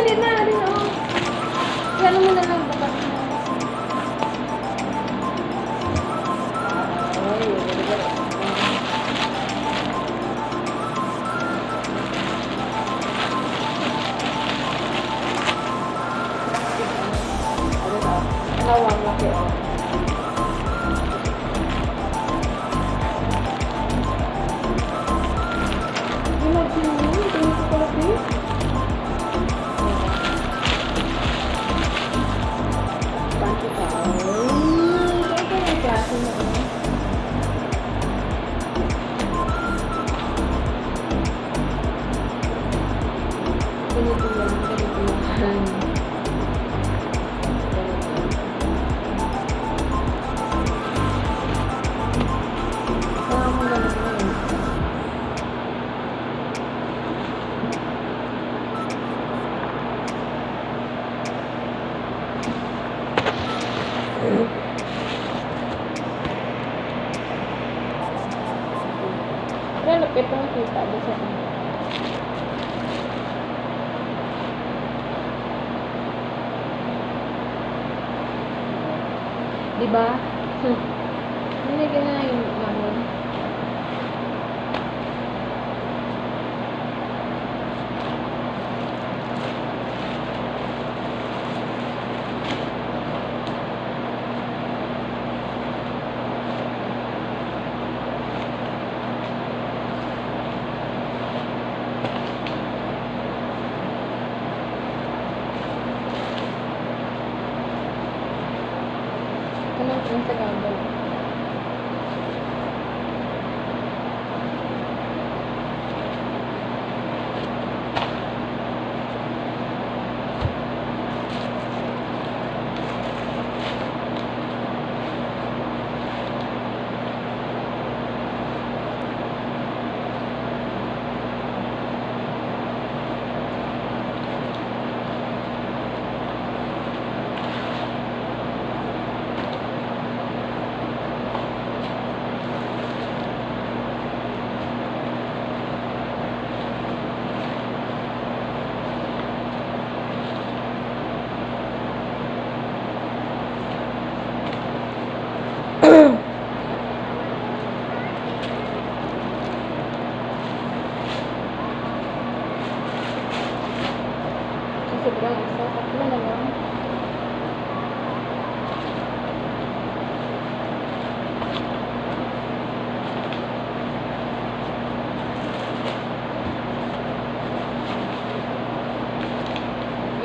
dali na, dali na. Yan mo na lang bukas. Dalawang laki. Ito ang kita doon sa Diba? Hmm.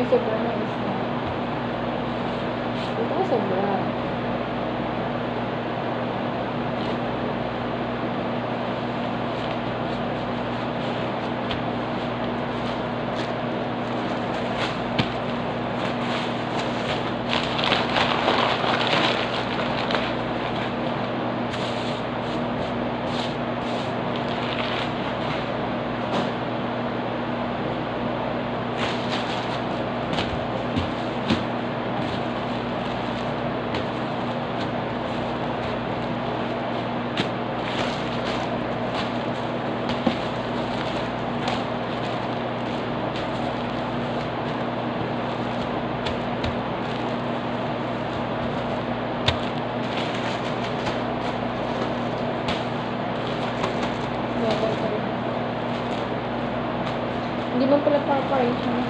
Kasi sobrang na-miss na. Ito ka sobrang. pala papayos mo.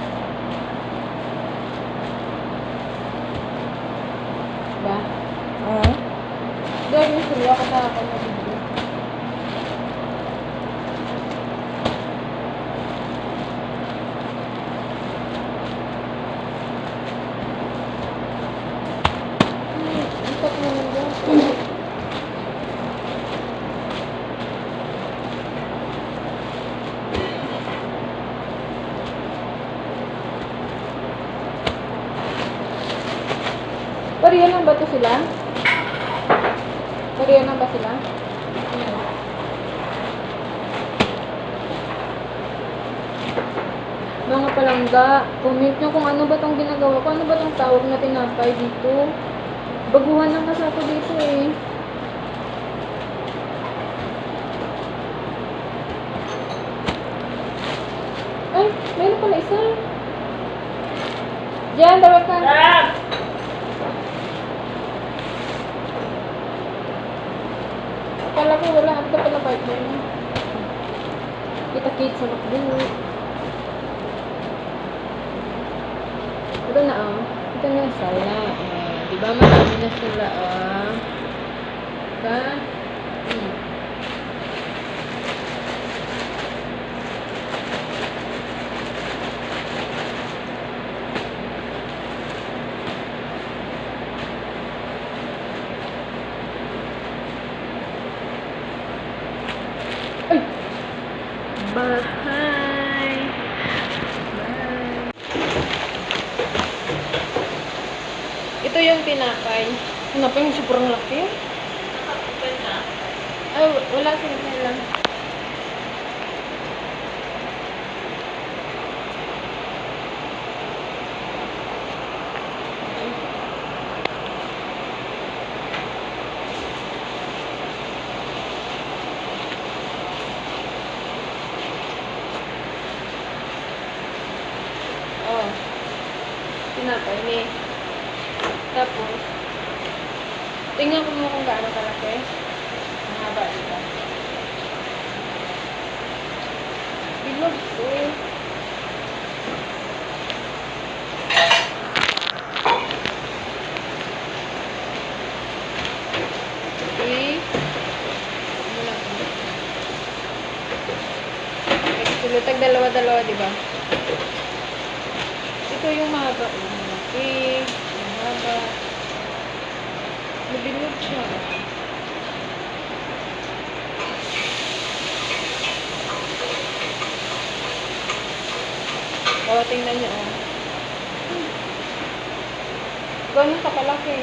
Sila? Lang ba sila? Ayan. Mga palangga, comment nyo kung ano ba tong ginagawa ko. Ano ba tong tawag na tinapay dito? Baguhan lang kasi ako dito eh. Ay, mayroon pala isa. Diyan, tawag ka. Ko wala. Ito pala partner niya. Kita-kit sa McDo. Ito na oh. Ito na sana. Eh, di ba marami na sila oh. Diba? Bahay! Bye! Ito yung tinapay. Tinapay yung sobrang laki. Ay, wala sila lang. Oh. Tinapay ni. Tapos, tingnan ko mo kung gaano kalaki. Ang haba dito. Bilog ko. Lang. Sulutag dalawa-dalawa, di ba? Ito yung mahaba. oh. Malaki. Mahaba. Mabilog siya. Oh, tingnan niyo, oh. Ganun ka kalaki.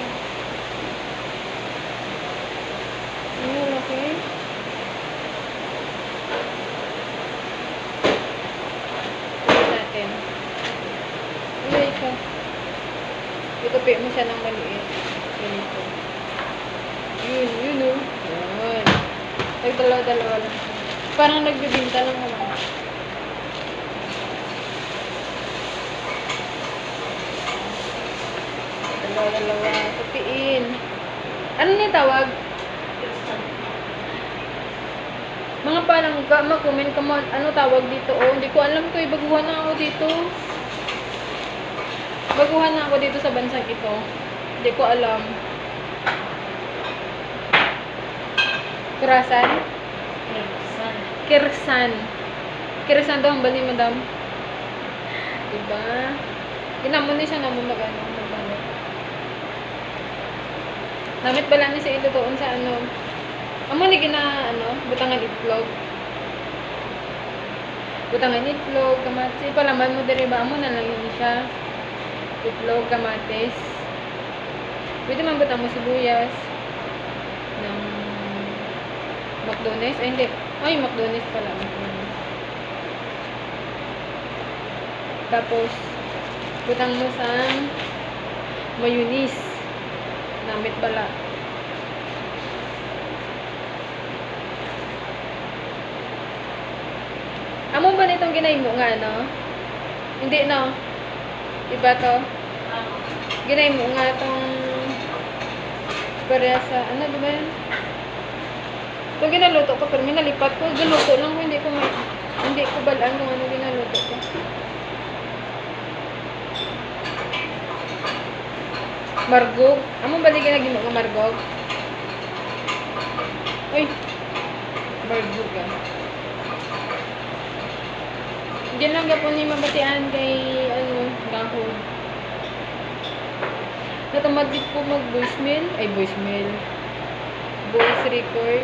Ano, laki? Tingnan natin. Ilay ka. Itupi mo siya ng maliit. Ganito. Yun, yun o. Yun. Nagdalawa-dalawa lang siya. Parang nagbibinta lang naman. Dalawa-dalawa. Tupiin. Ano niya tawag? Mga palangga, mag-comment ka mo, ano tawag dito, oh. Hindi ko alam to, eh. Baguhan na ako dito. Baguhan na ako dito sa bansang ito. Hindi ko alam. Kurasan? Kirsan. Kirsan daw ang bali, madam. Diba? Ginamon ni siya naman mag-ano, mag-ano. Namit bala ni sa ito doon sa ano. Amo ni gina ano, butangan itlog. Butangan itlog, kamatis. Palaman mo diri ba amo na lang yun siya. Itlog, kamatis. Pwede man butang mo sibuyas ng McDonald's. Ay, hindi. Ay, McDonald's pala. McDonald's. Tapos, butang mo sa mayonnaise. Namit pala. Amo ba nitong ginay mo nga, no? Hindi, no? Iba to? Ginay mo nga tong pareha sa, ano, di ba yan? Ito ginaluto ko, pero may nalipat ko. Galuto lang ko, hindi ko may, hindi ko balaan kung ano ginaluto ko. Margog. Amo ba di ginagimo nga margog? Uy. Margog ah. Diyan lang gapon ni mabatian kay ano, gahon. Natamad ko mag voicemail, ay voicemail. Voice record.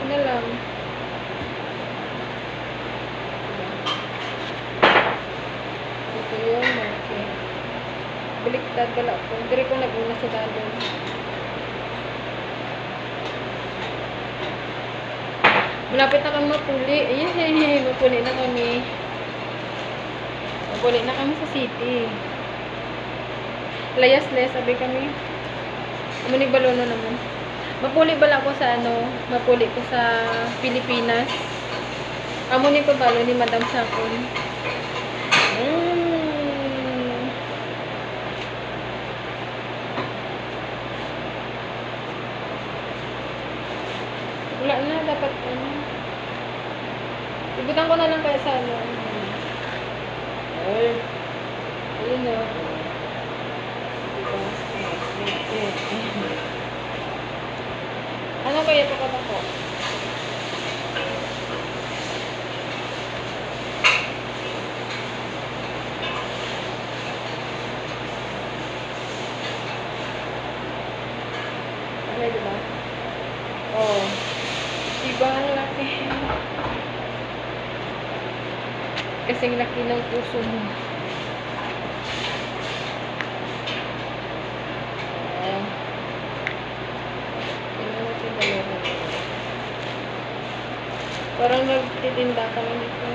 Ano lang. Ito yun, malaki. Baliktad. bala ko. Dire ko nag-una sa dalon. Malapit na kami mapuli. Yay! Mapuli na kami. Mapuli na kami sa city. Layas-layas, sabi kami. Amunig balono naman. Mapuli bala ko sa ano, mapuli ko sa Pilipinas. Amo ni pabalo ni Madam Sakon. Mm. Wala na, dapat ano. Ibutan ko na lang kaya sa ano. Ay. Ayun na. Diba? Ano kaya ito ko? Okay, diba? Oh. Diba ang laki? Kasing laki ng puso mo. Oh. Tingnan natin dalawa. Parang nagtitinda ka lang dito.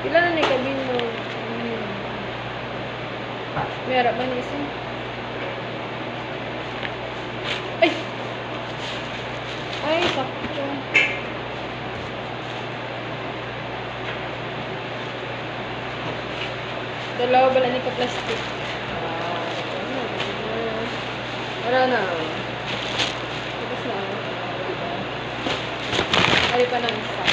Pila na ni kabin mo? Hmm. May harap ba ni isa? Ay! Ay, sakto. Dalawa bala ni ka plastic. Wala na. Tapos na. Ari pa ng isa.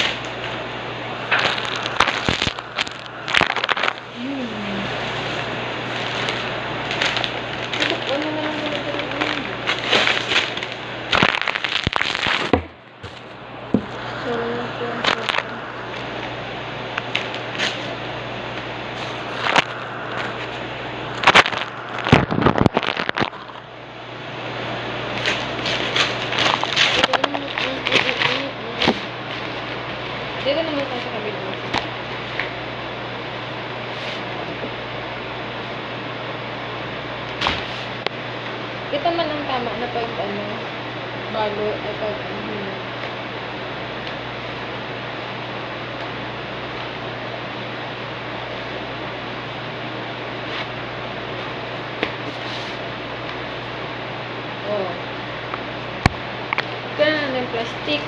plastic.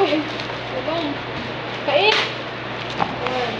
Uy! Lutong! Kait! Ayan.